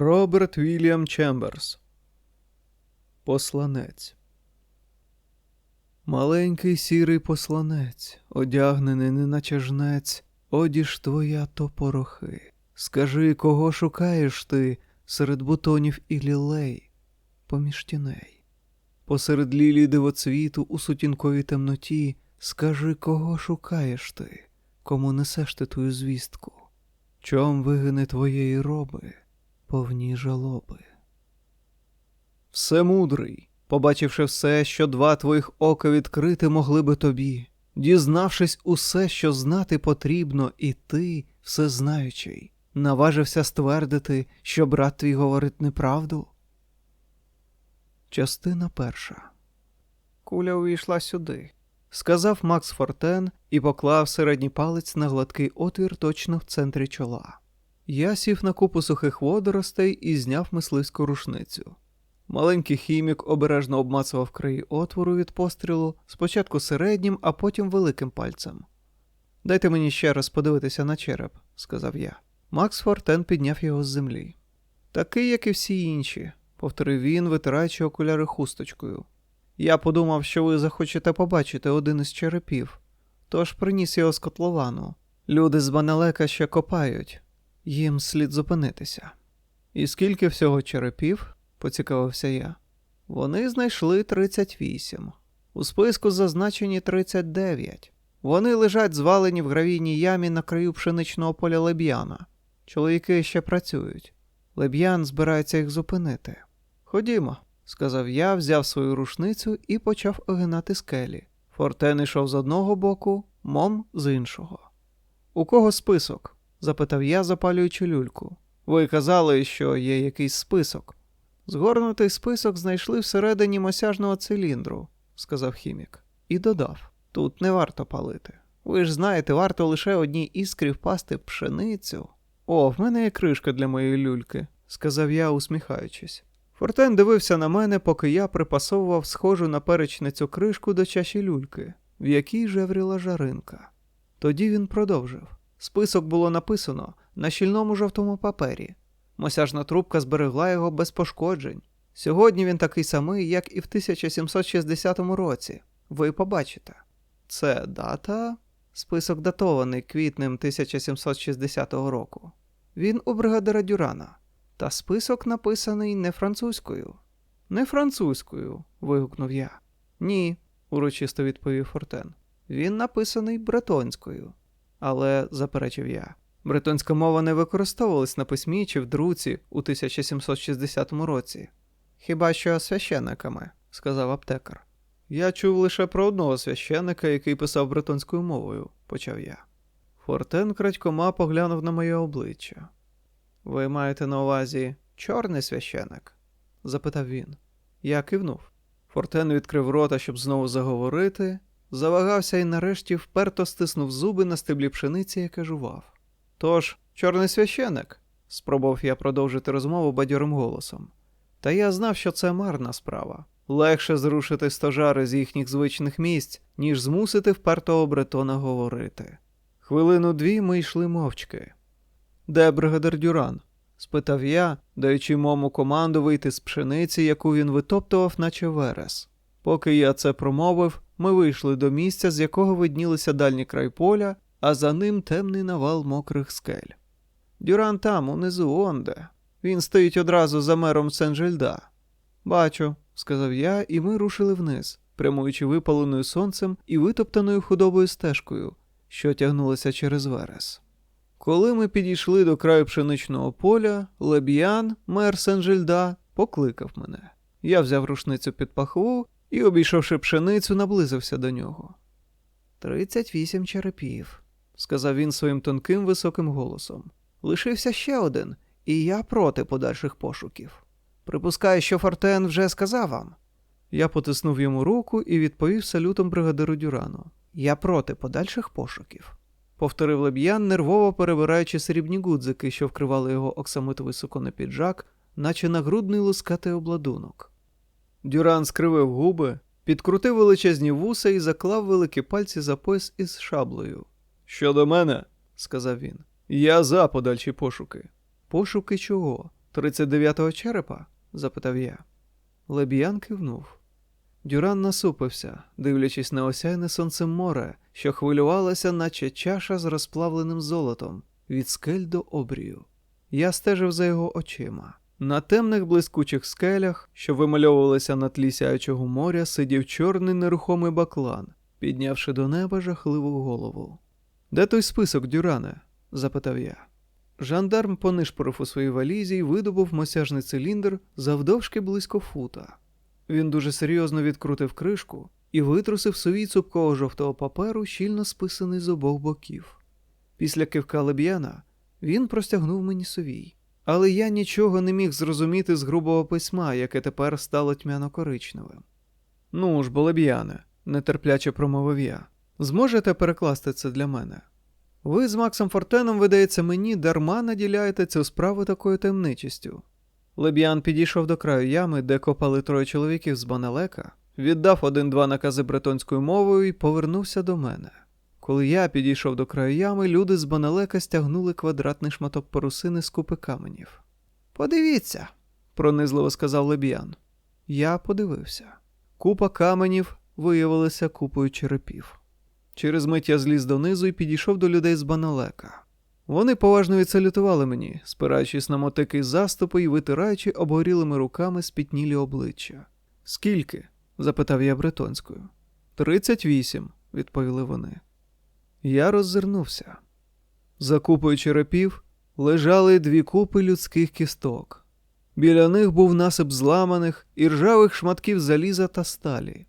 Роберт Вільям Чемберс. Посланець. Маленький сірий посланець, одягнений неначе жнець, одіж твоя то порохи. Скажи, кого шукаєш ти серед бутонів і лілей, поміж тіней? Посеред лілій дивоцвіту у сутінковій темноті, скажи, кого шукаєш ти, кому несеш ти твою звістку? Чом вигини твоєї роби, повні жалоби? Всемудрий, побачивши все, що два твоїх ока відкрити могли би тобі, дізнавшись усе, що знати потрібно, і ти, всезнаючий, наважився ствердити, що брат твій говорить неправду? Частина перша. Куля увійшла сюди, сказав Макс Фортен і поклав середній палець на гладкий отвір точно в центрі чола. Я сів на купу сухих водоростей і зняв мисливську рушницю. Маленький хімік обережно обмацував краї отвору від пострілу, спочатку середнім, а потім великим пальцем. Дайте мені ще раз подивитися на череп, сказав я. Макс Фортен підняв його з землі. Такий, як і всі інші, повторив він, витираючи окуляри хусточкою. Я подумав, що ви захочете побачити один із черепів, тож приніс його з котловану. Люди з Баналека ще копають, їм слід зупинитися. І скільки всього черепів? поцікавився я. Вони знайшли 38. У списку зазначені 39. Вони лежать звалені в гравійній ямі на краю пшеничного поля леб'яна. Чоловіки ще працюють. Леб'ян збирається їх зупинити. Ходімо, сказав я, взяв свою рушницю і почав огинати скелі. Фортен йшов з одного боку, мом з іншого. У кого список? Запитав я, запалюючи люльку. Ви казали, що є якийсь список. Згорнутий список знайшли всередині мосяжного циліндру, сказав хімік, і додав: тут не варто палити. Ви ж знаєте, варто лише одній іскрі впасти пшеницю. О, в мене є кришка для моєї люльки, сказав я, усміхаючись. Фортен дивився на мене, поки я припасовував схожу на перечницю кришку до чаші люльки, в якій жевріла жаринка. Тоді він продовжив. Список було написано на щільному жовтому папері. Мосяжна трубка зберегла його без пошкоджень. Сьогодні він такий самий, як і в 1760 році. Ви побачите. Це дата. Список датований квітнем 1760 року. Він у бригадира Дюрана. Та список написаний не французькою. Не французькою. вигукнув я. Ні, урочисто відповів Фортен. Він написаний бретонською. Але, заперечив я, бретонська мова не використовувалась на письмі чи в друці у 1760 році. Хіба що священниками, сказав аптекар. Я чув лише про одного священника, який писав бретонською мовою, почав я. Фортен крадькома поглянув на моє обличчя. Ви маєте на увазі чорний священик? запитав він. Я кивнув. Фортен відкрив рота, щоб знову заговорити, завагався і нарешті вперто стиснув зуби на стеблі пшениці, яке жував. Тож, чорний священик, спробував я продовжити розмову бадьорим голосом. Та я знав, що це марна справа. Легше зрушити стожари з їхніх звичних місць, ніж змусити впертого бретона говорити. Хвилину дві ми йшли мовчки. Де бригадир Дюран? спитав я, даючи мому команду вийти з пшениці, яку він витоптував, наче верес. Поки я це промовив, ми вийшли до місця, з якого виднілися дальні край поля, а за ним темний навал мокрих скель. Дюран там, унизу, онде. Він стоїть одразу за мером Сен-Жильда. Бачу, сказав я, і ми рушили вниз, прямуючи випаленою сонцем і витоптаною худобою стежкою, що тягнулася через верес. Коли ми підійшли до краю пшеничного поля, Леб'ян, мер Сен-Жильда, покликав мене. Я взяв рушницю під пахву і, обійшовши пшеницю, наблизився до нього. Тридцять вісім черепів, сказав він своїм тонким високим голосом. Лишився ще один, і я проти подальших пошуків. Припускаю, що Фортен вже сказав вам. Я потиснув йому руку і відповів салютом бригадиру Дюрану. Я проти подальших пошуків. Повторив леб'ян, нервово перебираючи срібні гудзики, що вкривали його оксамитовий суконний піджак, наче нагрудний лускатий обладунок. Дюран скривив губи, підкрутив величезні вуса і заклав великі пальці за пояс із шаблею. Щодо мене, сказав він, я за подальші пошуки. Пошуки чого? 39-го черепа? запитав я. Леб'ян кивнув. Дюран насупився, дивлячись на осяйне сонцем море, що хвилювалося, наче чаша з розплавленим золотом, від скель до обрію. Я стежив за його очима. На темних блискучих скелях, що вимальовувалися на тлі сяючого моря, сидів чорний нерухомий баклан, піднявши до неба жахливу голову. Де той список, Дюране? запитав я. Жандарм понишпорив у своїй валізі і видобув мосяжний циліндр завдовжки близько фута. Він дуже серйозно відкрутив кришку і витрусив сувій цупкого жовтого паперу, щільно списаний з обох боків. Після кивка леб'яна він простягнув мені сувій, але я нічого не міг зрозуміти з грубого письма, яке тепер стало тьмяно-коричневим. Ну ж, бо леб'яне, нетерпляче промовив я. Зможете перекласти це для мене? Ви з Максом Фортеном, видається мені, дарма наділяєте цю справу такою таємничістю. Леб'ян підійшов до краю ями, де копали троє чоловіків з Баналека, віддав один-два накази бретонською мовою і повернувся до мене. Коли я підійшов до краю ями, люди з Баналека стягнули квадратний шматок парусини з купи каменів. Подивіться, пронизливо сказав Леб'ян. Я подивився. Купа каменів виявилася купою черепів. Через мить я зліз донизу і підійшов до людей з Баналека. Вони поважно відсалютували мені, спираючись на мотики заступи і витираючи обгорілими руками спітнілі обличчя. Скільки? запитав я бретонською. Тридцять вісім, відповіли вони. Я роззирнувся. За купою черепів лежали дві купи людських кісток. Біля них був насип зламаних і ржавих шматків заліза та сталі.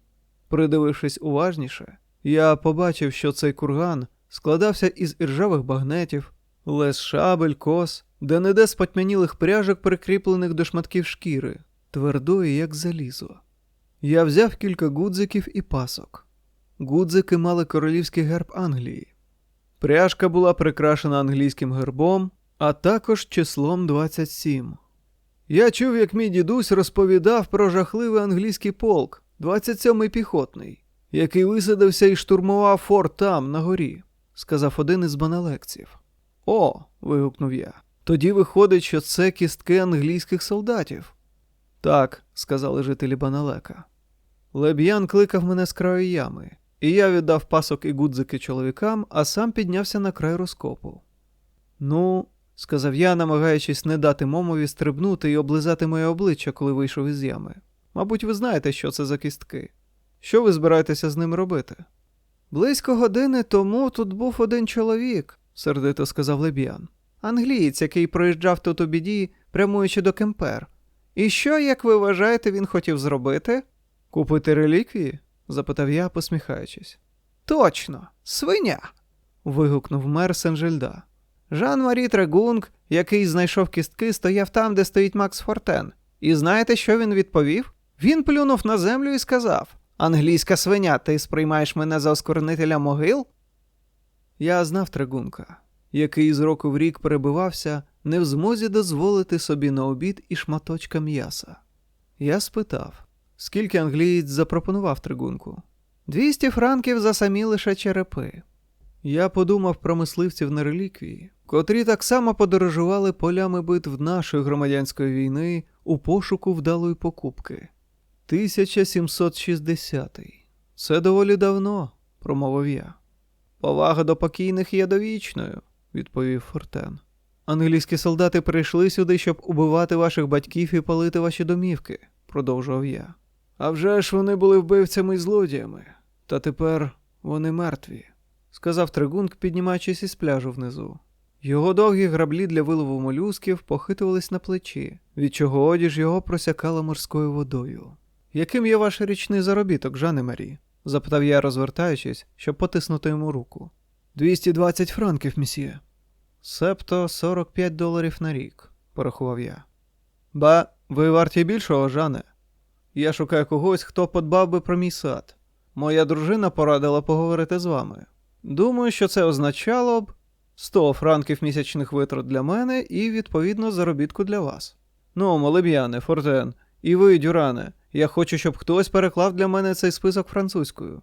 Придивившись уважніше, я побачив, що цей курган складався із іржавих багнетів, лес шабель, кос, де неде з потьмянілих пряжок, прикріплених до шматків шкіри, твердої, як залізо. Я взяв кілька гудзиків і пасок. Гудзики мали королівський герб Англії. Пряжка була прикрашена англійським гербом, а також числом 27. Я чув, як мій дідусь розповідав про жахливий англійський полк, 27-й піхотний, який висадився і штурмував форт там, на горі, сказав один із баналекців. О. вигукнув я. Тоді виходить, що це кістки англійських солдатів. Так, сказали жителі Баналека. Леб'ян кликав мене з краю ями, і я віддав пасок і гудзики чоловікам, а сам піднявся на край розкопу. Ну, сказав я, намагаючись не дати момові стрибнути і облизати моє обличчя, коли вийшов із ями. Мабуть, ви знаєте, що це за кістки. Що ви збираєтеся з ним робити? Близько години тому тут був один чоловік, сердито сказав Леб'ян. Англієць, який проїжджав тут у біді, прямуючи до Кемпер. І що, як ви вважаєте, він хотів зробити? Купити реліквії? Запитав я, посміхаючись. Точно, свиня. вигукнув мер Сен-Жильда. Жан Марі Трегунг, який знайшов кістки, стояв там, де стоїть Макс Фортен. І знаєте, що він відповів? Він плюнув на землю і сказав: Англійська свиня, ти сприймаєш мене за оскорнителя могил? Я знав Трегунка, який з року в рік перебивався, не в змозі дозволити собі на обід і шматочка м'яса. Я спитав, скільки англієць запропонував Тригунку? Двісті франків за самі лише черепи. Я подумав про мисливців на реліквії, котрі так само подорожували полями битв нашої громадянської війни у пошуку вдалої покупки. 1760. Це доволі давно, промовив я. Повага до покійних є довічною, відповів Фортен. Англійські солдати прийшли сюди, щоб убивати ваших батьків і палити ваші домівки, продовжував я. А вже ж вони були вбивцями і злодіями, та тепер вони мертві, сказав Тригунг, піднімаючись із пляжу внизу. Його довгі граблі для вилову молюсків похитувались на плечі, від чого одіж його просякала морською водою. Яким є ваш річний заробіток, Жане Марі? запитав я, розвертаючись, щоб потиснути йому руку. «220 франків, місьє. Себто 45 доларів на рік, порахував я. Ба, ви варті більшого, Жане. Я шукаю когось, хто подбав би про мій сад. Моя дружина порадила поговорити з вами. Думаю, що це означало б 100 франків місячних витрат для мене і, відповідно, заробітку для вас. Ну, молеб'яне, Фортен, і ви, Дюране, я хочу, щоб хтось переклав для мене цей список французькою.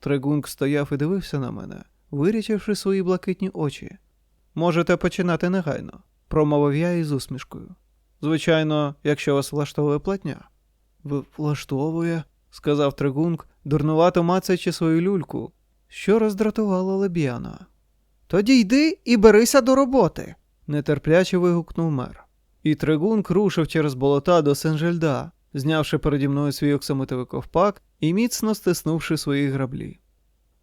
Трегунг стояв і дивився на мене, вирічивши свої блакитні очі. Можете починати негайно, промовив я із усмішкою. Звичайно, якщо вас влаштовує платня. Влаштовує, сказав Тригунг, дурнувато мацаючи свою люльку, що роздратувало Леб'яна. Тоді йди і берися до роботи, нетерпляче вигукнув мер. І Тригунг рушив через болота до Сен-Жельда, знявши переді мною свій оксамитовий ковпак і міцно стиснувши свої граблі.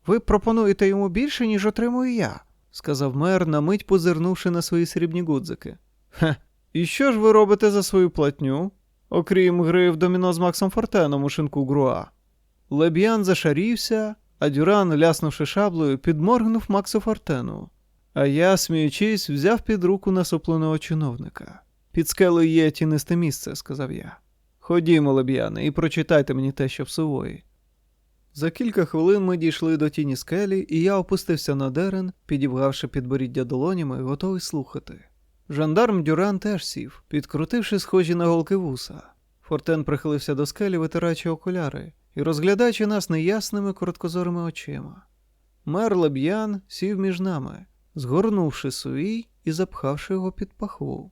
Ви пропонуєте йому більше, ніж отримую я, сказав мер, на мить позирнувши на свої срібні гудзики. Хе, і що ж ви робите за свою платню? Окрім гри в доміно з Максом Фортеном у шинку Груа. Леб'ян зашарівся, а Дюран, ляснувши шаблею, підморгнув Максу Фортену. А я, сміючись, взяв під руку насупленого чиновника. Під скелею є тінисте місце, сказав я. Ходімо, леб'яне, і прочитайте мені те, що в сувої. За кілька хвилин ми дійшли до тіні скелі, і я опустився на дерен, підібгавши підборіддя долонями, готовий слухати. Жандарм Дюран теж сів, підкрутивши схожі на голки вуса. Фортен прихилився до скелі, витираючи окуляри, і розглядаючи нас неясними короткозорими очима. Мер Леб'ян сів між нами, згорнувши сувій і запхавши його під пахву.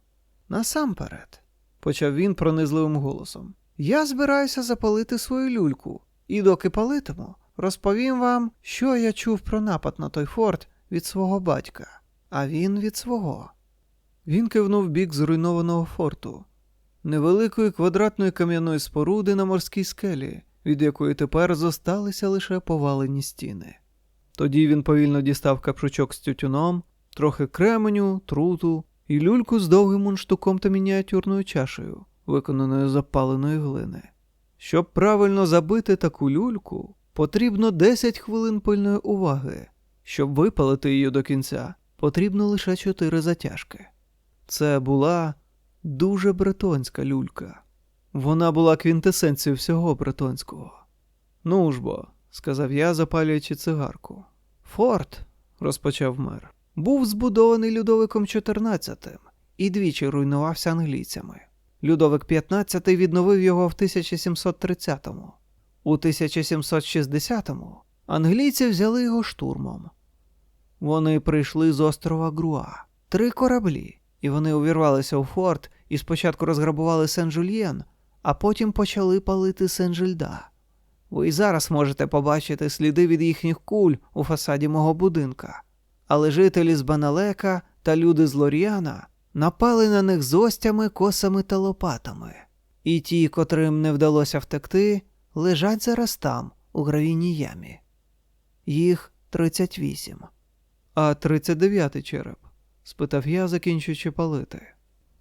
Насамперед, почав він пронизливим голосом. Я збираюся запалити свою люльку, і доки палитиму, розповім вам, що я чув про напад на той форт від свого батька, а він від свого. Він кивнув бік зруйнованого форту, невеликої квадратної кам'яної споруди на морській скелі, від якої тепер зосталися лише повалені стіни. Тоді він повільно дістав капшучок з тютюном, трохи кременю, труту і люльку з довгим мундштуком та мініатюрною чашею, виконаною з запаленої глини. Щоб правильно забити таку люльку, потрібно 10 хвилин пильної уваги. Щоб випалити її до кінця, потрібно лише 4 затяжки. Це була дуже бретонська люлька. Вона була квінтесенцією всього бретонського. Ну ж бо, сказав я, запалюючи цигарку. Форт, розпочав мер, був збудований Людовиком XIV і двічі руйнувався англійцями. Людовик XV відновив його в 1730-му. У 1760-му англійці взяли його штурмом. Вони прийшли з острова Груа, три кораблі, і вони увірвалися у форт і спочатку розграбували Сен-Жульєн, а потім почали палити Сен-Жильда. Ви й зараз можете побачити сліди від їхніх куль у фасаді мого будинка. Але жителі з Баналека та люди з Лоріана напали на них з остями, косами та лопатами. І ті, котрим не вдалося втекти, лежать зараз там, у гравійній ямі. Їх 38. А 39-й череп? Спитав я, закінчуючи палити.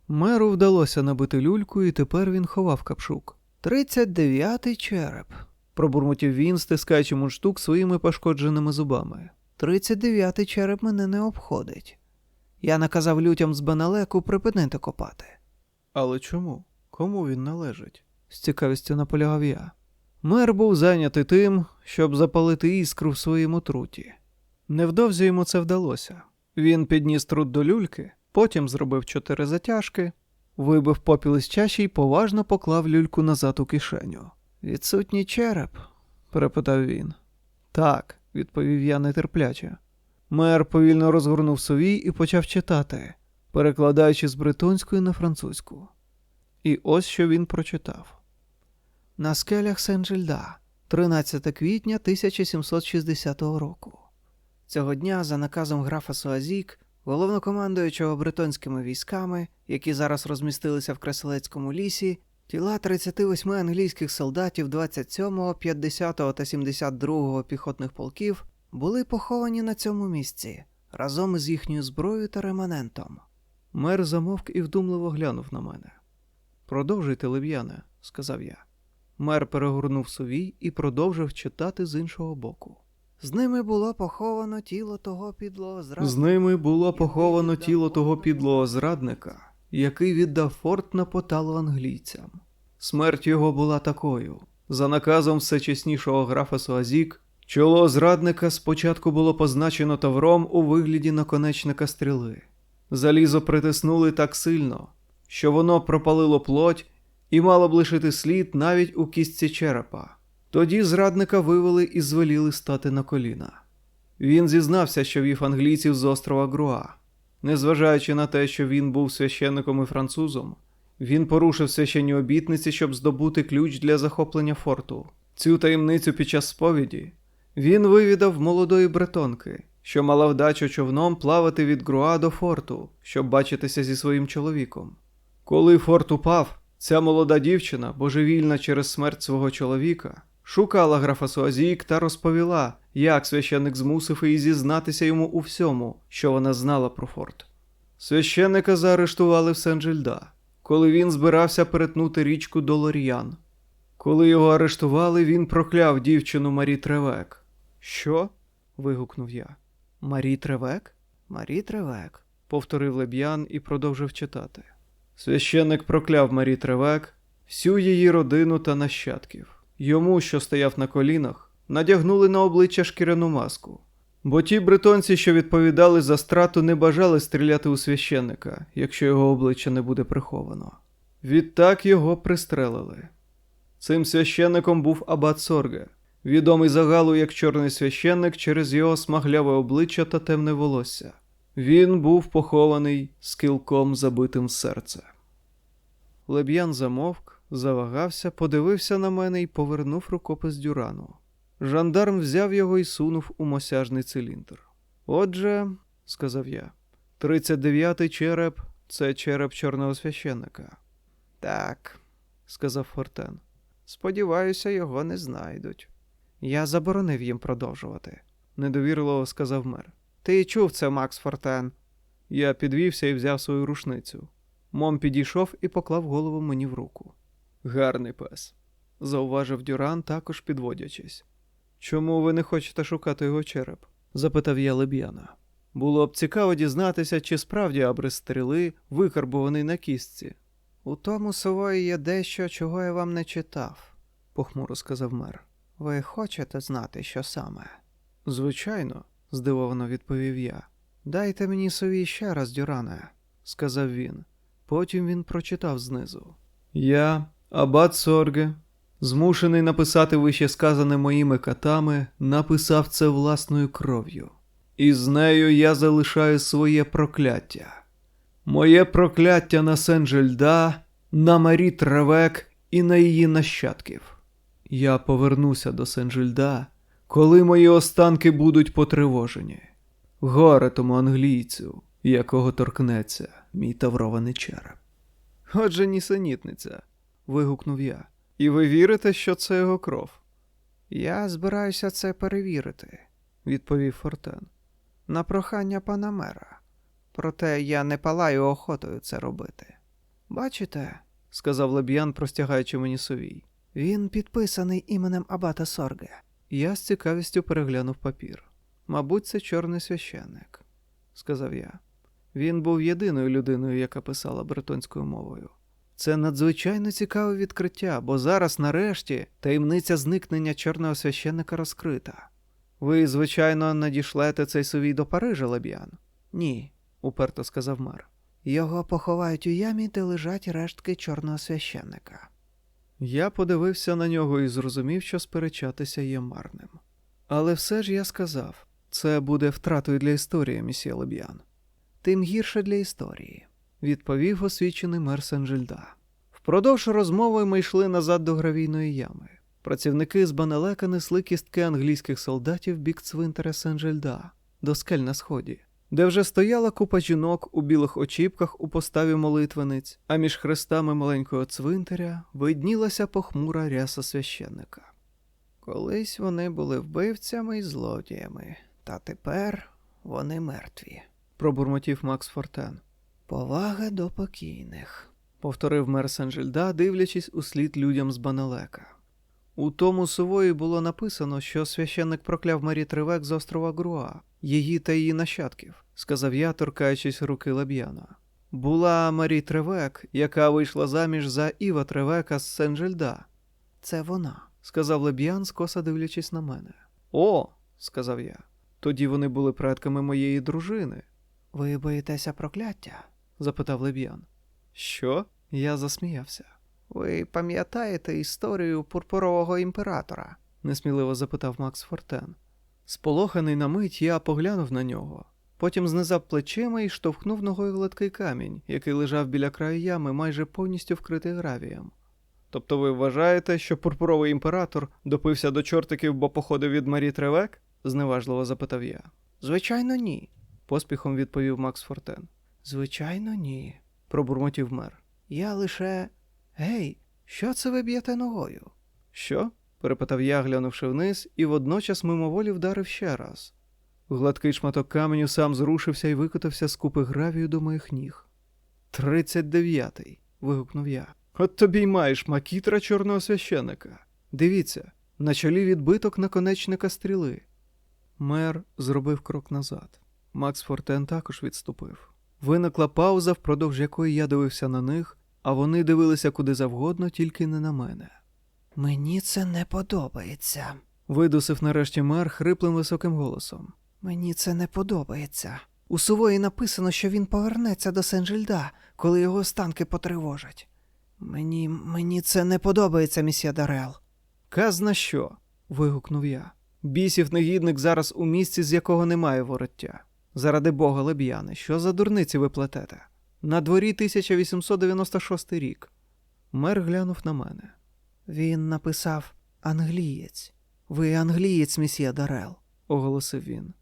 Меру вдалося набити люльку, і тепер він ховав капшук. Тридцять дев'ятий череп, пробурмотів він, стискаючи мундштук своїми пошкодженими зубами. Тридцять дев'ятий череп мене не обходить. Я наказав лютям з Беналеку припинити копати. Але чому? Кому він належить? з цікавістю наполягав я. Мер був зайнятий тим, щоб запалити іскру в своєму труті. Невдовзі йому це вдалося. Він підніс трут до люльки, потім зробив чотири затяжки, вибив попіл із чаші й поважно поклав люльку назад у кишеню. Відсутній череп? перепитав він. Так, відповів я нетерпляче. Мер повільно розгорнув совій і почав читати, перекладаючи з бретонської на французьку. І ось що він прочитав: На скелях Сен-Жильда, 13 квітня 1760 року. Цього дня, за наказом графа Суазік, головнокомандуючого бретонськими військами, які зараз розмістилися в Креселецькому лісі, тіла 38 англійських солдатів 27-го, 50-го та 72-го піхотних полків були поховані на цьому місці разом із їхньою зброєю та реманентом. Мер замовк і вдумливо глянув на мене. Продовжуйте, лев'яне, сказав я. Мер перегорнув сувій і продовжив читати з іншого боку. З ними було поховано тіло того підлого зрадника. З ними було поховано тіло того підлого зрадника, який віддав форт на поталу англійцям. Смерть його була такою. За наказом всечеснішого графа Суазік, чоло зрадника спочатку було позначено тавром у вигляді наконечника стріли. Залізо притиснули так сильно, що воно пропалило плоть і мало б лишити слід навіть у кістці черепа. Тоді зрадника вивели і звеліли стати на коліна. Він зізнався, що вів англійців з острова Груа. Незважаючи на те, що він був священником і французом, Він порушив священні обітниці, щоб здобути ключ для захоплення форту. Цю таємницю під час сповіді він вивідав молодої бретонки, що мала вдачу човном плавати від Груа до форту, щоб бачитися зі своїм чоловіком. Коли форт упав, ця молода дівчина, божевільна через смерть свого чоловіка, шукала графа Суазік та розповіла, як священник змусив її зізнатися йому у всьому, що вона знала про форт. Священника заарештували в Сен-Джельда, коли він збирався перетнути річку Долор'ян. Коли його арештували, він прокляв дівчину Марі Тревек. Що? вигукнув я. Марі Тревек? Марі Тревек, повторив Леб'ян і продовжив читати. Священник прокляв Марі Тревек, всю її родину та нащадків. Йому, що стояв на колінах, надягнули на обличчя шкіряну маску. Бо ті бретонці, що відповідали за страту, не бажали стріляти у священника, якщо його обличчя не буде приховано. Відтак його пристрелили. Цим священником був Абат Сорге, відомий загалу як чорний священник через його смагляве обличчя та темне волосся. Він був похований з кілком забитим в серце. Леб'ян замовк, завагався, подивився на мене і повернув рукопис Дюрану. Жандарм взяв його і сунув у мосяжний циліндр. Отже, сказав я, 39-й череп це череп чорного священника. Так, сказав Фортен. Сподіваюся, його не знайдуть. Я заборонив їм продовжувати, недовірливо сказав мер. Ти чув це, Макс Фортен. Я підвівся і взяв свою рушницю. Мом підійшов і поклав голову мені в руку. Гарний пес, зауважив Дюран, також підводячись. Чому ви не хочете шукати його череп? запитав я Леб'яна. Було б цікаво дізнатися, чи справді абрис стріли викарбований на кістці. У тому сової є дещо, чого я вам не читав, похмуро сказав мер. Ви хочете знати, що саме? Звичайно, здивовано відповів я. Дайте мені сові ще раз, Дюране, сказав він. Потім він прочитав знизу. Я, Абат Сорге, змушений написати вище сказане моїми катами, написав це власною кров'ю. І з нею я залишаю своє прокляття. Моє прокляття на Сен-Жельда, на Марі Тревек і на її нащадків. Я повернуся до Сен-Жильда, коли мої останки будуть потривожені. Горе тому англійцю, якого торкнеться мій таврований череп. Отже, нісенітниця, вигукнув я. І ви вірите, що це його кров? Я збираюся це перевірити, відповів Фортен. На прохання пана мера. Проте я не палаю охотою це робити. Бачите, сказав Леб'ян, простягаючи мені совій. Він підписаний іменем Абата Сорге. Я з цікавістю переглянув папір. Мабуть, це чорний священник, сказав я. Він був єдиною людиною, яка писала бретонською мовою. Це надзвичайно цікаве відкриття, бо зараз, нарешті, таємниця зникнення чорного священника розкрита. Ви, звичайно, надішлете цей совій до Парижа, Леб'ян? Ні, уперто сказав мер. Його поховають у ямі, де лежать рештки чорного священника. Я подивився на нього і зрозумів, що сперечатися є марним. Але все ж я сказав це буде втратою для історії, місьє Леб'ян. Тим гірше для історії, відповів освічений мер Сен-Жильда. Впродовж розмови ми йшли назад до гравійної ями. Працівники з Банелека несли кістки англійських солдатів бік цвинтаря Сен-Жильда, до скель на сході, де вже стояла купа жінок у білих очіпках у поставі молитвениць, а між хрестами маленького цвинтаря виднілася похмура ряса священника. Колись вони були вбивцями і злодіями, та тепер вони мертві, пробурмотів Макс Фортен. Повага до покійних, повторив мер Сен-Жильда, дивлячись у слід людям з Банелека. У тому сувої було написано, що священник прокляв Марі Тривек з острова Груа, її та її нащадків, сказав я, торкаючись руки Леб'яна. Була Марі Тревек, яка вийшла заміж за Іва Тревека з Сен-Жильда. Це вона, сказав Леб'ян, скоса дивлячись на мене. О, сказав я. Тоді вони були предками моєї дружини. Ви боїтеся прокляття? Запитав Леб'ян. Що? Я засміявся. Ви пам'ятаєте історію пурпурового імператора? несміливо запитав Макс Фортен. Сполоханий на мить, я поглянув на нього. Потім знизав плечима і штовхнув ногою гладкий камінь, який лежав біля краю ями, майже повністю вкритий гравієм. Тобто ви вважаєте, що пурпуровий імператор допився до чортиків, бо походив від Марі Тревек? зневажливо запитав я. Звичайно, ні, поспіхом відповів Макс Фортен. Звичайно, ні, пробурмотів мер. Я лише. Гей, що це ви б'єте ногою? Що? перепитав я, глянувши вниз, і водночас мимоволі вдарив ще раз. Гладкий шматок каменю сам зрушився і викотався з купи гравію до моїх ніг. Тридцять дев'ятий. вигукнув я. От тобі й маєш макітра чорного священика. Дивіться, на чолі відбиток наконечника стріли. Мер зробив крок назад. Макс Фортен також відступив. Виникла пауза, впродовж якої я дивився на них, а вони дивилися куди завгодно, тільки не на мене. Мені це не подобається. Видусив нарешті мер хриплим високим голосом. Мені це не подобається. У сувої написано, що він повернеться до Сен-Жильда, коли його останки потривожать. Мені мені це не подобається, місьє Дарел. Казна що? вигукнув я. Бісів негідник зараз у місці, з якого немає вороття. Заради бога, леб'яни, що за дурниці ви плетете? На дворі 1896 рік. Мер глянув на мене. Він написав англієць. Ви англієць, місьє Дарел. оголосив він.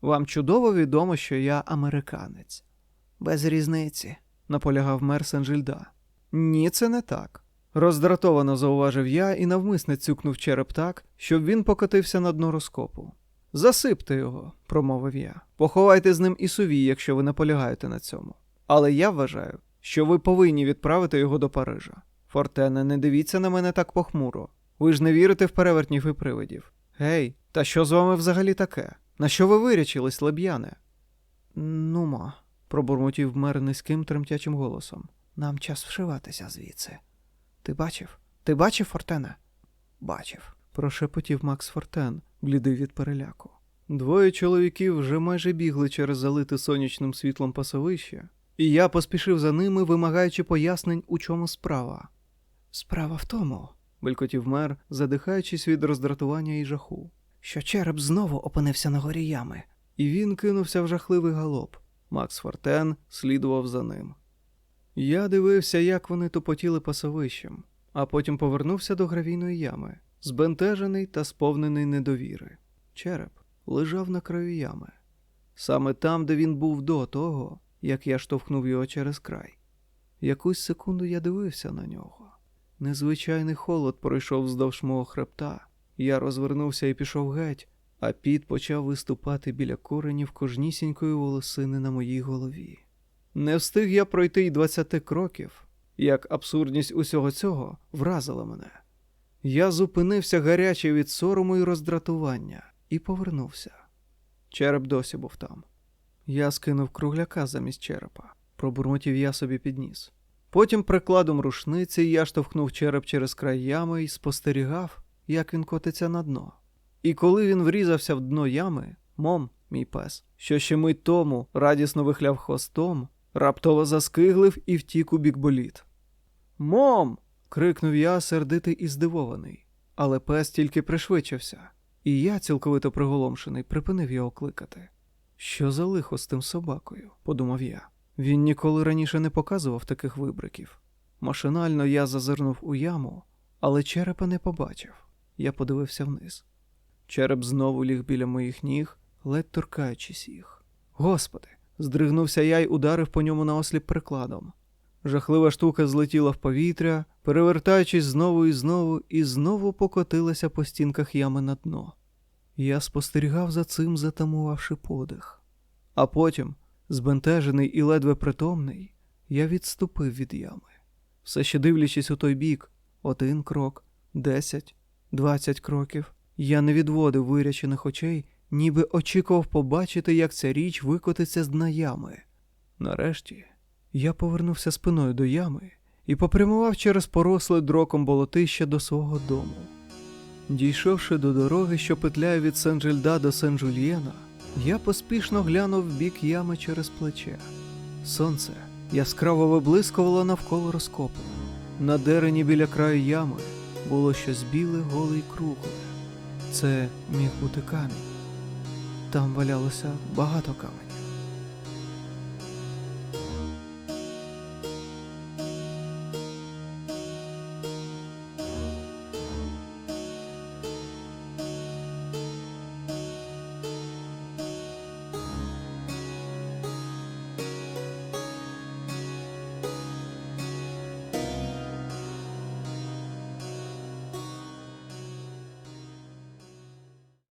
Вам чудово відомо, що я американець, Без різниці. наполягав мер Сен-Жильда. Ні, це не так. Роздратовано зауважив я і навмисне цюкнув череп так, щоб він покотився на дно розкопу. Засипте його, промовив я. Поховайте з ним і сувій, якщо ви наполягаєте на цьому. Але я вважаю, що ви повинні відправити його до Парижа. Фортене, не дивіться на мене так похмуро. Ви ж не вірите в перевертнів і привидів. Гей, та що з вами взагалі таке? На що ви вирячились, леб'яне? Нумо, пробурмотів мер низьким тремтячим голосом. нам час вшиватися звідси. Ти бачив? Ти бачив Фортена? Бачив. Прошепотів Макс Фортен, блідий від переляку. Двоє чоловіків вже майже бігли через залите сонячним світлом пасовище, і я поспішив за ними, вимагаючи пояснень, у чому справа. Справа в тому, белькотів мер, задихаючись від роздратування і жаху. що череп знову опинився на горі ями. І він кинувся в жахливий галоп. Макс Фортен слідував за ним. Я дивився, як вони тупотіли пасовищем, а потім повернувся до гравійної ями, збентежений та сповнений недовіри. Череп лежав на краю ями, саме там, де він був до того, як я штовхнув його через край. Якусь секунду я дивився на нього. Незвичайний холод пройшов вздовж мого хребта. Я розвернувся і пішов геть, а піт почав виступати біля коренів кожнісінької волосини на моїй голові. Не встиг я пройти й двадцяти кроків, як абсурдність усього цього вразила мене. Я зупинився гарячий від сорому і роздратування і повернувся. Череп досі був там. Я скинув кругляка замість черепа, пробурмотів я собі підніс. Потім прикладом рушниці я штовхнув череп через край ями і спостерігав, як він котиться на дно. І коли він врізався в дно ями, мом, мій пес, що ще мить тому радісно вихляв хвостом, раптово заскиглив і втік у бік боліт. Мом. Крикнув я, сердитий і здивований. Але пес тільки пришвидшився, і я, цілковито приголомшений, припинив його кликати. Що за лихо з тим собакою? подумав я. Він ніколи раніше не показував таких вибриків. Машинально я зазирнув у яму, але черепа не побачив. Я подивився вниз. Череп знову ліг біля моїх ніг, ледь торкаючись їх. Господи, здригнувся я й ударив по ньому наосліп прикладом. Жахлива штука злетіла в повітря, перевертаючись знову і знову, і знову покотилася по стінках ями на дно. Я спостерігав за цим, затамувавши подих. А потім, збентежений і ледве притомний, я відступив від ями. Все ще дивлячись у той бік, один крок, десять, двадцять кроків. Я не відводив вирячених очей, ніби очікував побачити, як ця річ викотиться з дна ями. Нарешті я повернувся спиною до ями і попрямував через поросле дроком болотище до свого дому. Дійшовши до дороги, що петляє від Сен-Жильда до Сен-Жульєна, я поспішно глянув в бік ями через плече. Сонце яскраво виблискувало навколо розкопу. На дерені біля краю ями було щось біле, голе й кругле. Це міг бути камінь. Там валялося багато каменів.